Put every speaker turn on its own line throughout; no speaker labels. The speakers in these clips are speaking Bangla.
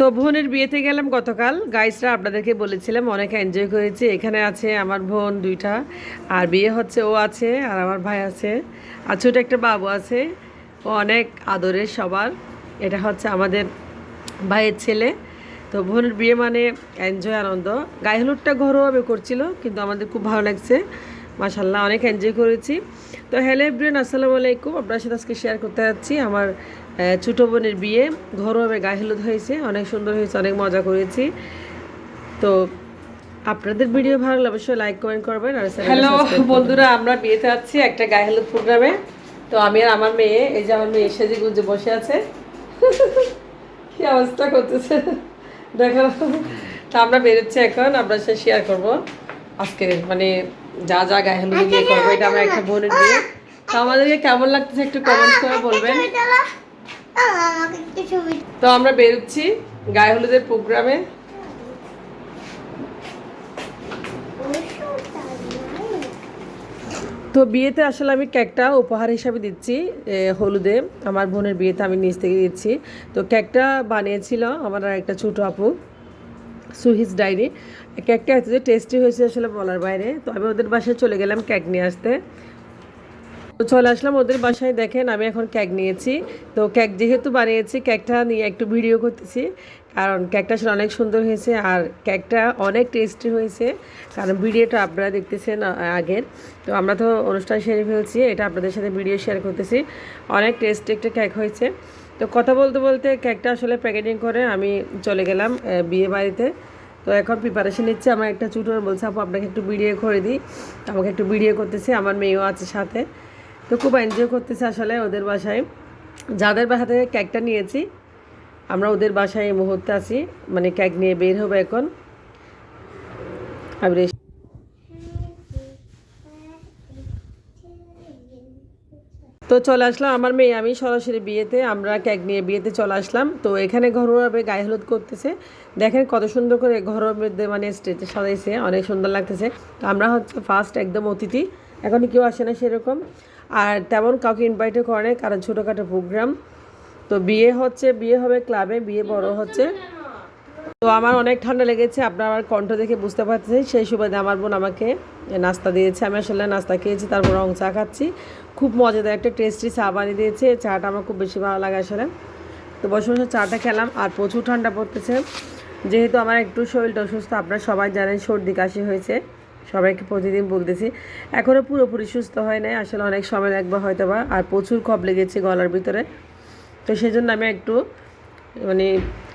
তো বোনের বিয়েতে গেলাম গতকাল। গাইসরা আপনাদেরকে বলেছিলাম, অনেক এনজয় করেছি। এখানে আছে আমার বোন দুইটা, আর বিয়ে হচ্ছে, ও আছে, আর আমার ভাই আছে, আর ছোটো একটা বাবু আছে। ও অনেক আদরের সবার। এটা হচ্ছে আমাদের ভাইয়ের ছেলে। তো বোনের বিয়ে মানে এনজয় আনন্দ। গায়ে হলুদটা ঘরোয়াভাবে করছিল, কিন্তু আমাদের খুব ভালো লাগছে। মাসাল্লাহ অনেক এনজয় করেছি। তো হ্যালো এভরিয়ান আসসালামু আলাইকুম। আপনার সাথে আজকে শেয়ার করতে যাচ্ছি আমার ছোটো বোনের বিয়ে। ঘরোয়াভাবে গায়ে হলুদ হয়েছে অনেক সুন্দর হয়েছে অনেক মজা করেছি। তো আপনাদের ভিডিও ভালো লাগলে অবশ্যই লাইক কমেন্ট করবেন আর হ্যালো বন্ধুরা আমরা বিয়েতে যাচ্ছি একটা গায়ে হলুদ প্রোগ্রামে তো আমি আর আমার মেয়ে এই যে আমার মেয়ে সেজে গুঞ্জে বসে আছে। কি অবস্থা করতেছে? দেখো। তা আমরা বেরোচ্ছি এখন আপনার সাথে শেয়ার করব। আজকে মানে যা যা গায়ে হলুদ বিয়ে করব এটা আমরা একটা বোনের বিয়ে। তো আমাদেরকে কেমন লাগতেছে একটু কমেন্ট করে বলবেন। তো আমরা বেরোচ্ছি গায়ে হলুদের প্রোগ্রামে। তো বিয়েতে আসলে আমি কেকটা উপহার হিসাবে দিচ্ছি হলুদে। আমার বোনের বিয়েতে আমি নিচ থেকে দিচ্ছি। তো কেকটা বানিয়েছিল আমার আর একটা ছোটো আপু। সুহিস ডায়েরি কেকটা এত যে টেস্টি হয়েছে আসলে বলার বাইরে। তো আমি ওদের বাসায় চলে গেলাম কেক নিয়ে আসতে। তো চলে আসলাম ওদের বাসায়, দেখেন আমি এখন কেক নিয়েছি। তো কেক যেহেতু বানিয়েছি কেকটা নিয়ে একটু ভিডিও করতেছি। কারণ কেকটা আসলে অনেক সুন্দর হয়েছে আর কেকটা অনেক টেস্টি হয়েছে। কারণ ভিডিওটা আপনারা দেখতেছেন আগের। তো আমরা তো অনুষ্ঠান সেরে ফেলছি, এটা আপনাদের সাথে ভিডিও শেয়ার করতেছি। অনেক টেস্টি একটা কেক হয়েছে। তো কথা বলতে বলতে কেকটা আসলে প্যাকেটিং করে আমি চলে গেলাম বিয়ে বাড়িতে। তো এখন প্রিপারেশন নিচ্ছে আমার একটা চুটোর বলছে, আপু, আপনাকে একটু ভিডিও করে দিই। আমাকে একটু ভিডিও করতেছে, আমার মেয়েও আছে সাথে। তো খুব এনজয় করতেছে আসলে ওদের বাসায়। যাদের বাসা থেকে কেকটা নিয়েছি, আমরা ওদের বাসায় এই মুহূর্তে আছি। মানে কেক নিয়ে বের হব এখন। আমি তো চলে আসলাম আমার মেয়ে, আমি সরাসরি বিয়েতে, আমরা কেক নিয়ে বিয়েতে চলে আসলাম। তো এখানে ঘরোয়াভাবে গায়ে হলুদ করতেছে। দেখেন কত সুন্দর করে ঘরোয়া মধ্যে মানে স্টেজে সাজাইছে, অনেক সুন্দর লাগতেছে। তো আমরা হচ্ছে ফার্স্ট একদম অতিথি এখন কেউ আসে না সেরকম। আর তেমন কাউকে ইনভাইটও করে কারণ ছোটোখাটো প্রোগ্রাম তো বিয়ে হচ্ছে, বিয়ে হবে ক্লাবে বিয়ে বড় হচ্ছে। তো আমার অনেক ঠান্ডা লেগেছে, আপনার আমার কণ্ঠ দেখে বুঝতে পারতেছেন। সেই সুবাদে আমার বোন আমাকে নাস্তা দিয়েছে। আমি আসলে নাস্তা খেয়েছি, তারপর রং চা খাচ্ছি। খুব মজাদার একটা টেস্টি চা বানিয়ে দিয়েছে। চাটা আমার খুব বেশি ভালো লাগে আসলে। তো বসে বসে চাটা খেলাম আর প্রচুর ঠান্ডা পড়তেছে। যেহেতু আমার একটু শরীরটা অসুস্থ, আপনারা সবাই জানেন সর্দি কাশি হয়েছে। সবাইকে প্রতিদিন বলতেছি এখনও পুরোপুরি সুস্থ হয় নাই। আসলে অনেক সময় লাগবে হয়তো বা আর প্রচুর কপ লেগেছে গলার ভিতরে। তো সেই জন্য আমি একটু মানে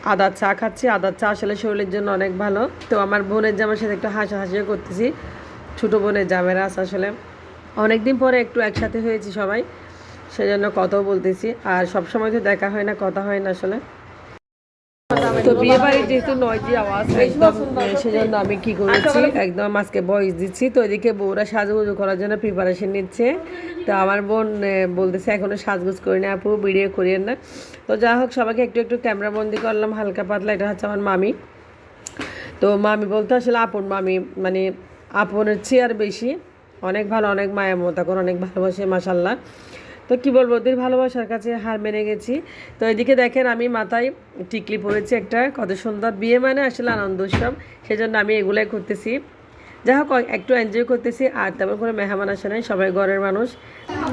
আদার চা খাচ্ছি আদার চা আসলে শরীরের জন্য অনেক ভালো। তো আমার বোনের জামার সাথে একটু হাসাহাসিও করতেছি। ছোটো বোনের জামেরা আছে আসলে। অনেক দিন পরে একটু একসাথে হয়েছি সবাই, সেজন্য কথাও বলতেছি। আর সব সময় তো দেখা হয় না, কথা হয় না আসলে। তো বিয়ে বাড়ির যেহেতু আওয়াজ, একদম আমি কি করেছি, একদম আজকে বয়স দিচ্ছি। তো এদিকে বউরা করার জন্য প্রিপারেশন নিচ্ছে। তো আমার বোন বলতেছে, এখনও সাজগুজ করি না আপু ভিডিও করিয়েন না। তো যা হোক, সবাইকে একটু একটু ক্যামেরা বন্দি করলাম, হালকা পাতলা। এটা হচ্ছে আমার মামি। তো মামি বলতে আসলে আপন মামি মানে আপনের চেয়ে আর বেশি। অনেক ভালো, অনেক মায়া, মমতা করে, অনেক ভালোবাসে মাসাল্লাহ তো কি বলব, ওদের ভালোবাসার কাছে হার মেনে গেছি। তো এদিকে দেখেন আমি মাথায় টিকলি পরেছি একটা, কত সুন্দর বিয়ে মানে আসলে আনন্দ উৎসব। সেজন্য আমি এগুলাই করতেছি। যাই হোক, একটু এনজয় করতেছি, আর তেমন করে মেহমান আসে নাই, সবাই ঘরের মানুষ।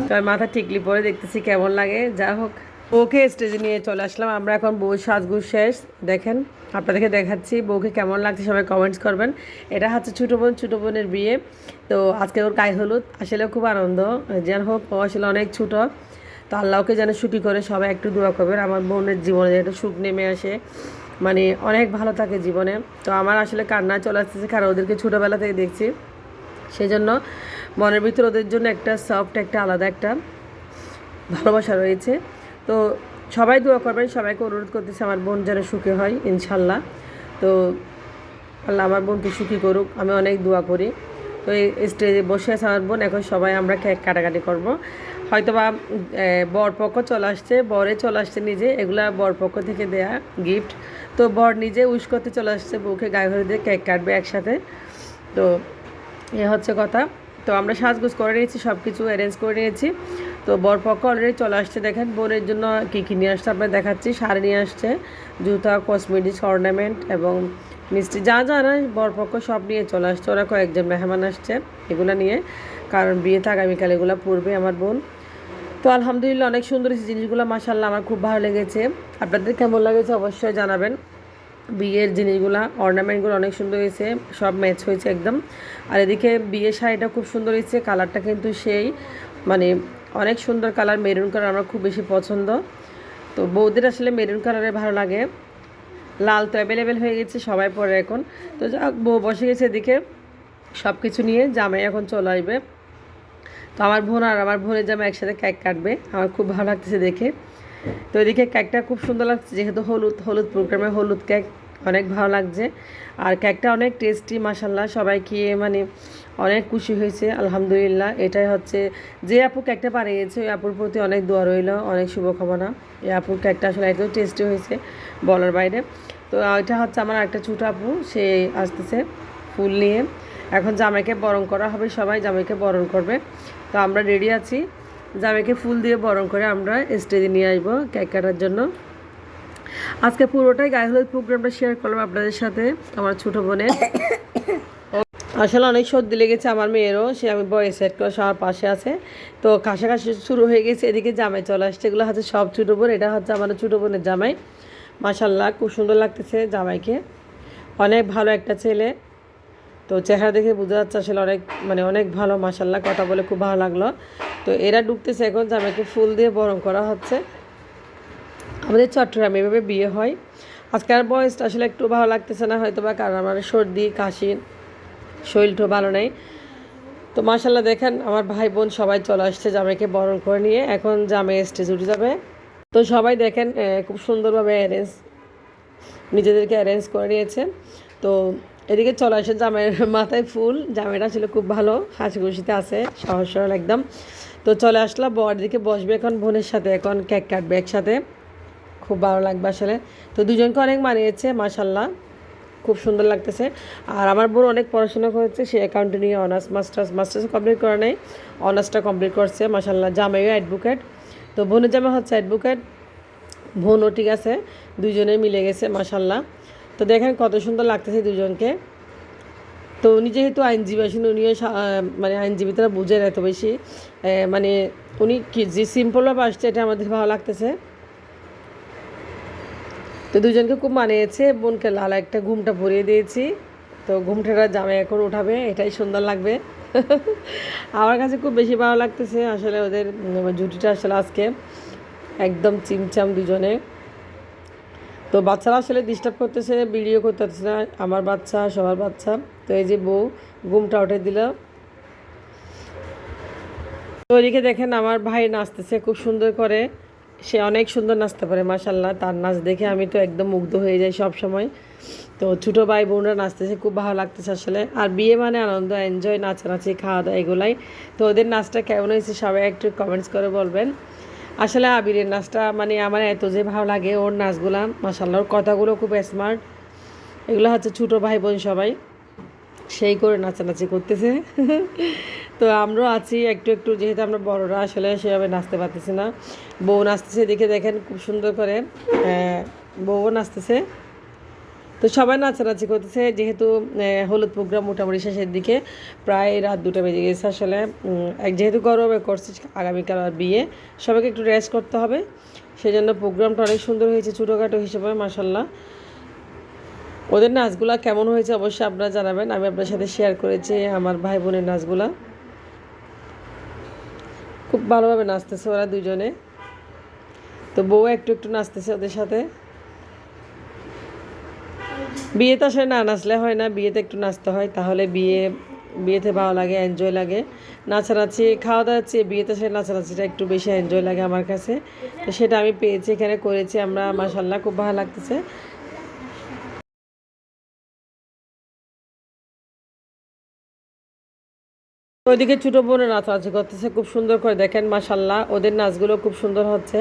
তো মাথা টিকলি পরে দেখতেছি কেমন লাগে। যা হোক। ওকে স্টেজে নিয়ে চলে আসলাম। আমরা এখন বউ সাজগুজ শেষ। দেখেন, আপনাদেরকে দেখাচ্ছি বউকে কেমন লাগছে, সবাই কমেন্টস করবেন। এটা হচ্ছে ছোটো বোন, ছোটো বোনের বিয়ে। তো আজকে ওর গায়ে হলুদ, আসলে খুব আনন্দ। যেন হোক, ও আসলে অনেক ছোটো। তো আল্লাহকে যেন সুখী করে সবাই একটু দোয়া করবেন। আমার বোনের জীবনে যেন সুখ নেমে আসে মানে অনেক ভালো থাকে জীবনে। তো আমার আসলে কান্না চলে আসতেছে, কারণ ওদেরকে ছোটোবেলা থেকে দেখছি। সেই জন্য মনের ভিতর ওদের জন্য একটা সফট একটা আলাদা একটা ভালোবাসা রয়েছে। তো সবাই দোয়া করবেন, সবাইকে অনুরোধ করতেছে আমার বোন যেন সুখী হয়, ইনশাল্লাহ। তো আল্লাহ আমার বোনকে সুখী করুক, আমি অনেক দোয়া করি। তো এই স্টেজে বসে আছে আমার বোন, এখন সবাই আমরা কেক কাটাকাটি করব। হয়তো বা বর পক্ষ চলে আসছে, বরে চলে আসছে নিজে, এগুলা বর পক্ষ থেকে দেয়া গিফট তো বর নিজে উইশ করতে চলে আসছে, বউকে গায়ে হলুদে কেক কাটবে একসাথে। তো এ হচ্ছে কথা। তো আমরা সাজগুজ করে নিয়েছি সব কিছু অ্যারেঞ্জ করে নিয়েছি। তো বরপক্ষ অলরেডি চলে আসছে, দেখেন, বোনের জন্য কী কী নিয়ে আসছে আপনার দেখাচ্ছি। শাড়ি নিয়ে আসছে, জুতা কসমেটিক্স অর্নামেন্ট এবং মিষ্টি, যা যা না বরপক্ষ সব নিয়ে চলে আসছে। ওরা কয়েকজন মেহমান আসছে এগুলো নিয়ে, কারণ বিয়েতে আগামীকাল এগুলো পড়বে আমার বোন। তো আলহামদুলিল্লাহ, অনেক সুন্দর জিনিসগুলো মাসাল্লাহ আমার খুব ভালো লেগেছে। আপনাদের কেমন লেগেছে অবশ্যই জানাবেন। বিয়ের জিনিসগুলো অর্নামেন্টগুলো অনেক সুন্দর হয়েছে, সব ম্যাচ হয়েছে একদম। আর এদিকে বিয়ের শাড়িটা খুব সুন্দর হয়েছে কালারটা কিন্তু সেই মানে অনেক সুন্দর কালার, মেরুন কালার আমার খুব বেশি পছন্দ। তো বৌদের আসলে মেরুন কালারে ভালো লাগে। লাল তো অ্যাভেলেবেল হয়ে গেছে, সবাই পরে এখন। তো যাক, বউ বসে গেছে এদিকে। সব কিছু নিয়ে জামাই এখন চলে আসবে। তো আমার বোন আর আমার বোনের জামা একসাথে কেক কাটবে। আমার খুব ভালো লাগতেছে দেখে। তো এদিকে কেকটা খুব সুন্দর লাগছে, যেহেতু হলুদ হলুদ প্রোগ্রামে হলুদ কেক অনেক ভালো লাগছে। আর কেকটা অনেক টেস্টি মাসাল্লাহ সবাই খেয়ে মানে অনেক খুশি হয়েছে, আলহামদুলিল্লাহ। এটাই হচ্ছে, যে আপু কেকটা বানিয়েছে, ওই আপুর প্রতি অনেক দোয়া রইল, অনেক শুভকামনা। এই আপুর কেকটা আসলে এত টেস্টি হয়েছে, বলার বাইরে। তো এটা হচ্ছে আমার একটা ছোটো আপু, সে আসতেছে ফুল নিয়ে। এখন জামাইকে বরণ করা হবে, সবাই জামাইকে বরণ করবে। তো আমরা রেডি আছি। জামাইকে ফুল দিয়ে বরণ করে আমরা স্টেজে নিয়ে আসব কেক কাটার জন্য। আজকে পুরোটাই গায়ে হলুদ প্রোগ্রামটা শেয়ার করলাম আপনাদের সাথে, আমার ছোটো বোনের। আসলে অনেক সর্দি লেগেছে আমার মেয়েরও, সে আমি বয়ে সেট করে সবার পাশে আছে। তো কাছাকাছি শুরু হয়ে গেছে, এদিকে জামাই চলে আসছে, এগুলো হচ্ছে সব ছোটো বোন, এটা হচ্ছে আমার ছোটো বোনের জামাই। মাসাল্লাহ খুব সুন্দর লাগতেছে জামাইকে। অনেক ভালো একটা ছেলে। তো চেহারা দেখে বোঝা যাচ্ছে আসলে অনেক মানে অনেক ভালো মাসাল্লাহ কথা বলে খুব ভালো লাগল। তো এরা ঢুকতেছে এখন জামাইকে ফুল দিয়ে বরণ করা হচ্ছে। আমাদের চট্টগ্রামে এভাবে বিয়ে হয়। আজকাল বয়সটা আসলে একটু ভালো লাগতেছে না হয়তো বা কারণ আমার সর্দি, কাশি, শরীরটা ভালো নেই। তো মাসাল্লাহ দেখেন, আমার ভাই বোন সবাই চলে আসছে জামাইকে বরণ করে নিয়ে। এখন জামে স্টেজ উঠে যাবে। তো সবাই দেখেন খুব সুন্দরভাবে অ্যারেঞ্জ নিজেদেরকে অ্যারেঞ্জ করে নিয়েছে। তো এদিকে চলে আসে জামাইয়ের মাথায় ফুল। জামাইটা ছিল খুব ভালো হাসি খুশিতে আছে, সহজ সরল একদম। তো চলে আসলাম বর দিকে বসবে এখন বোনের সাথে, এখন কেক কাটবে একসাথে। খুব ভালো লাগবে আসলে। তো দুজনকে অনেক মানিয়েছে মাসাল্লাহ খুব সুন্দর লাগতেছে। আর আমার বোন অনেক পড়াশোনা করেছে সে অ্যাকাউন্টে নিয়ে অনার্স মাস্টার্স মাস্টার্স কমপ্লিট করে নেই অনার্সটা কমপ্লিট করছে মাসাল্লাহ জামাইও অ্যাডভোকেট তো বোনের জামা হচ্ছে অ্যাডভোকেট বোনও ঠিক আছে দুজনে মিলে গেছে মাসাল্লাহ তো দেখেন কত সুন্দর লাগতেছে দুজনকে। তো উনি যেহেতু আইনজীবী আসেন উনিও মানে আহ, মানে আইনজীবীরা বুঝেন এত বেশি। মানে উনি কি যে সিম্পলভাবে আসছে এটা আমাদের ভালো লাগতেছে। তো দুজনকে খুব মানিয়েছে, বোনকে লাল একটা ঘুমটা ভরিয়ে দিয়েছি। তো ঘুমটাটা জামে এখন উঠাবে, এটাই সুন্দর লাগবে। আমার কাছে খুব বেশি ভালো লাগতেছে আসলে ওদের জুটিটা আসলে আজকে একদম চিমচাম দুজনে। তো বাচ্চারা আসলে ডিস্টার্ব করতেছে ভিডিও করতেছে না, আমার বাচ্চা, সবার বাচ্চা। তো এই যে বউ, ঘুমটা উঠে দিল। তো ওইদিকে দেখেন আমার ভাই নাচতেছে খুব সুন্দর করে। সে অনেক সুন্দর নাচতে পারে মাসাল্লাহ তার নাচ দেখে আমি তো একদম মুগ্ধ হয়ে যাই সব সময়। তো ছোটো ভাই বোনরা নাচতেছে, খুব ভালো লাগতেছে আসলে। আর বিয়ে মানে আনন্দ এনজয় নাচানাচি খাওয়া দাওয়া এগুলাই। তো ওদের নাচটা কেমন হয়েছে সবাই একটু কমেন্টস করে বলবেন। আসলে আবিরের নাচটা মানে আমার এত যে ভালো লাগে ওর নাচগুলা মাসাল্লাহ ওর কথাগুলো খুব স্মার্ট এগুলো হচ্ছে ছোটো ভাই বোন সবাই। সেই করে নাচানাচি করতেছে। তো আমরাও আছি, একটু একটু, যেহেতু আমরা বড়রা, আসলে সেভাবে নাচতে পারতেছি না। বউ নাচতেছে, দেখে দেখেন খুব সুন্দর করে বউও নাচতেছে। তো সবাই নাচানাচি করতেছে, যেহেতু হলুদ প্রোগ্রাম মোটামুটি শেষের দিকে, প্রায় রাত দুটা বেজে গেছে আসলে। যেহেতু গরমে করছে, আগামীকাল আর বিয়ে, সবাইকে একটু রেস্ট করতে হবে। সেই জন্য প্রোগ্রামটা অনেক সুন্দর হয়েছে, ছোটোখাটো হিসেবে মাসাল্লাহ ওদের নাচগুলা কেমন হয়েছে অবশ্যই আপনারা জানাবেন। আমি আপনার সাথে শেয়ার করেছি আমার ভাই বোনের নাচগুলা। খুব ভালোভাবে নাচতেছে ওরা দুজনে তো বউ একটু একটু নাচতেছে ওদের সাথে। বিয়েতে আসলে না নাচলে হয় না, বিয়েতে একটু নাচতে হয়। তাহলে বিয়ে, বিয়েতে ভালো লাগে এনজয় লাগে। নাচানাচি খাওয়া দাওয়ার চেয়ে বিয়েতে আসলে নাচানাচিটা একটু বেশি এনজয় লাগে আমার কাছে। তো সেটা আমি পেয়েছি, এখানে করেছি আমরা মাসাল্লাহ খুব ভালো লাগতেছে। ওইদিকে ছোটো বোনের নাচ নাচানাচি করতেছে খুব সুন্দর করে। দেখেন মাসাল্লাহ ওদের নাচগুলো খুব সুন্দর হচ্ছে।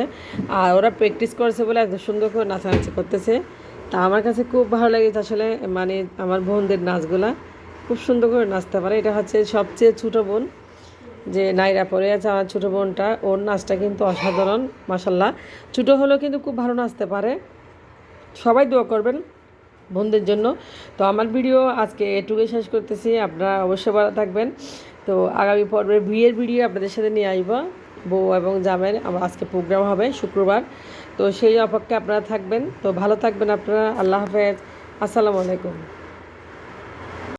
আর ওরা প্র্যাকটিস করেছে বলে এত সুন্দর করে নাচানাচি করতেছে। তা আমার কাছে খুব ভালো লেগেছে আসলে মানে আমার বোনদের নাচগুলা খুব সুন্দর করে নাচতে পারে। এটা হচ্ছে সবচেয়ে ছোটো বোন যে নাইরা পরে আছে, আমার ছোটো বোনটা। ওর নাচটা কিন্তু অসাধারণ মাসাল্লাহ ছোটো হলেও কিন্তু খুব ভালো নাচতে পারে। সবাই দোয়া করবেন বোনদের জন্য। তো আমার ভিডিও আজকে এটুকুই শেষ করতেছি। আপনারা অবশ্যই ভালো থাকবেন। তো আগামী পর্বের বিয়ের ভিডিও আপনাদের সাথে নিয়ে আসব। বউ এবং জামের আমার আজকে প্রোগ্রাম হবে শুক্রবার। তো সেই অপেক্ষা আপনারা থাকবেন। তো ভালো থাকবেন আপনারা। আল্লাহ হাফেজ। আসসালামু আলাইকুম।